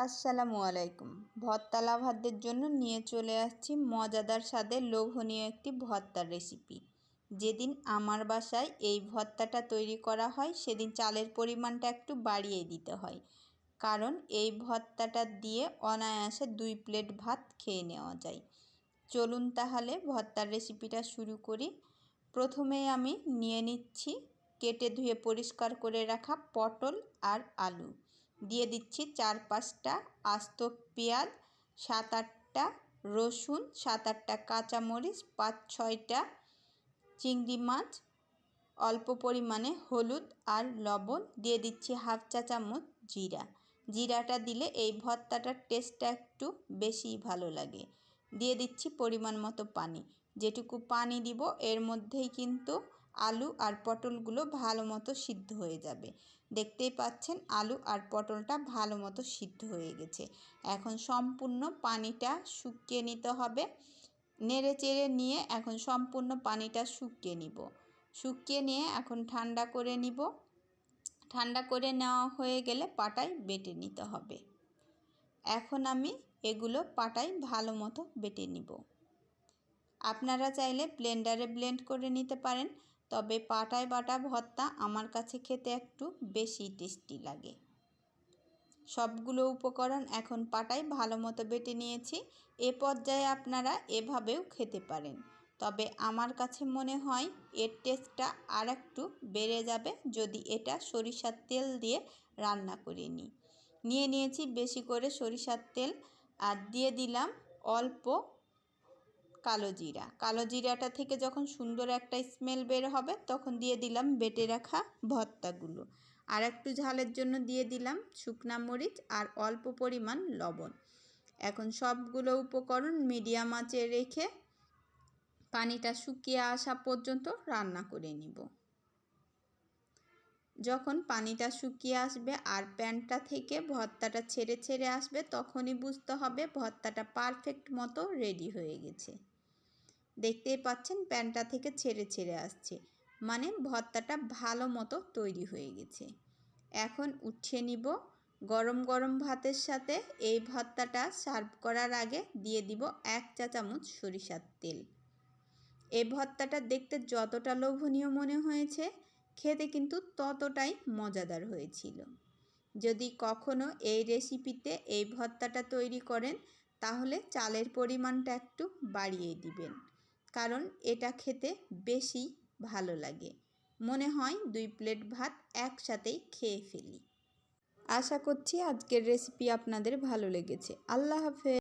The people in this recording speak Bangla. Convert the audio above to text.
আসসালামু আলাইকুম। ভর্তা লাভারদের জন্য নিয়ে চলে আসছি মজাদার স্বাদের লোভনীয় একটি ভর্তার রেসিপি। যেদিন আমার বাসায় এই ভর্তাটা তৈরি করা হয়, সেদিন চালের পরিমাণটা একটু বাড়িয়ে দিতে হয়। কারণ এই ভর্তাটা দিয়ে অনায়াসে দুই প্লেট ভাত খেয়ে নেওয়া যায়। চলুন তাহলে ভর্তার রেসিপিটা শুরু করি। প্রথমে আমি নিয়ে নিচ্ছি কেটে ধুয়ে পরিষ্কার করে রাখা পটল আর আলু। দিয়ে দিচ্ছি চার পাঁচটা আস্ত পেঁয়াজ, সাত আটটা রসুন, সাত আটটা কাঁচামরিচ, পাঁচ ছয়টা চিংড়ি মাছ, অল্প পরিমাণে হলুদ আর লবণ। দিয়ে দিচ্ছি হাফ চা চামচ জিরা। জিরাটা দিলে এই ভর্তাটার টেস্টটা একটু বেশি ভালো লাগে। দিয়ে দিচ্ছি পরিমাণ মতো পানি। যেটুকু পানি দিব, এর মধ্যেই কিন্তু আলু আর পটলগুলো ভালো মতো সিদ্ধ হয়ে যাবে। দেখতেই পাচ্ছেন আলু আর পটলটা ভালো মতো সিদ্ধ হয়ে গেছে। এখন সম্পূর্ণ পানিটা শুকিয়ে নিতে হবে। নেড়ে চেড়ে নিয়ে এখন সম্পূর্ণ পানিটা শুকিয়ে নিব। শুকিয়ে নিয়ে এখন ঠান্ডা করে নিব। ঠান্ডা করে নেওয়া হয়ে গেলে পাটায় বেটে নিতে হবে। এখন আমি এগুলো পাটায় ভালো মতো বেটে নিব। আপনারা চাইলে ব্লেন্ডারে ব্লেন্ড করে নিতে পারেন। তবে পাটায় বাটা ভর্তা আমার কাছে খেতে একটু বেশি টেস্টি লাগে। সবগুলো উপকরণ এখন পাটায় ভালো মতো বেটে নিয়েছি। এ পর্যায়ে আপনারা এভাবেও খেতে পারেন। তবে আমার কাছে মনে হয় এর টেস্টটা আর একটু বেড়ে যাবে যদি এটা সরিষার তেল দিয়ে রান্না করে নিই। নিয়ে নিয়েছি বেশি করে সরিষার তেল আর দিয়ে দিলাম অল্প কালো জিরা। কালো জিরাটা থেকে যখন সুন্দর একটা স্মেল বের হবে, তখন দিয়ে দিলাম বেটে রাখা ভর্তাগুলো। আর একটু ঝালের জন্য দিয়ে দিলাম শুকনা মরিচ আর অল্প পরিমাণ লবণ। এখন সবগুলো উপকরণ মিডিয়াম আঁচে রেখে পানিটা শুকিয়ে আসা পর্যন্ত রান্না করে নিব। যখন পানিটা শুকিয়ে আসবে আর প্যানটা থেকে ভর্তাটা ছেড়ে ছেড়ে আসবে, তখনই বুঝতে হবে ভর্তাটা পারফেক্ট মতো রেডি হয়ে গেছে। দেখতেই পাচ্ছেন প্যানটা থেকে ছেড়ে ছেড়ে আসছে। মানে ভর্তাটা ভালো মতো তৈরি হয়ে গেছে। এখন উঠিয়ে নিব। গরম গরম ভাতের সাথে এই ভর্তাটা সার্ভ করার আগে দিয়ে দিব এক চা চামচ সরিষার তেল। এই ভর্তাটা দেখতে যতটা লোভনীয় মনে হয়েছে, খেতে কিন্তু ততটাই মজাদার হয়েছিল। যদি কখনো এই রেসিপিতে এই ভর্তাটা তৈরি করেন, তাহলে চালের পরিমাণটা একটু বাড়িয়ে দিবেন। কারণ এটা খেতে বেশি ভালো লাগে। মনে হয় দুই প্লেট ভাত একসাথেই খেয়ে ফেলি। আশা করছি আজকের রেসিপি আপনাদের ভালো লেগেছে। আল্লাহ হাফেজ।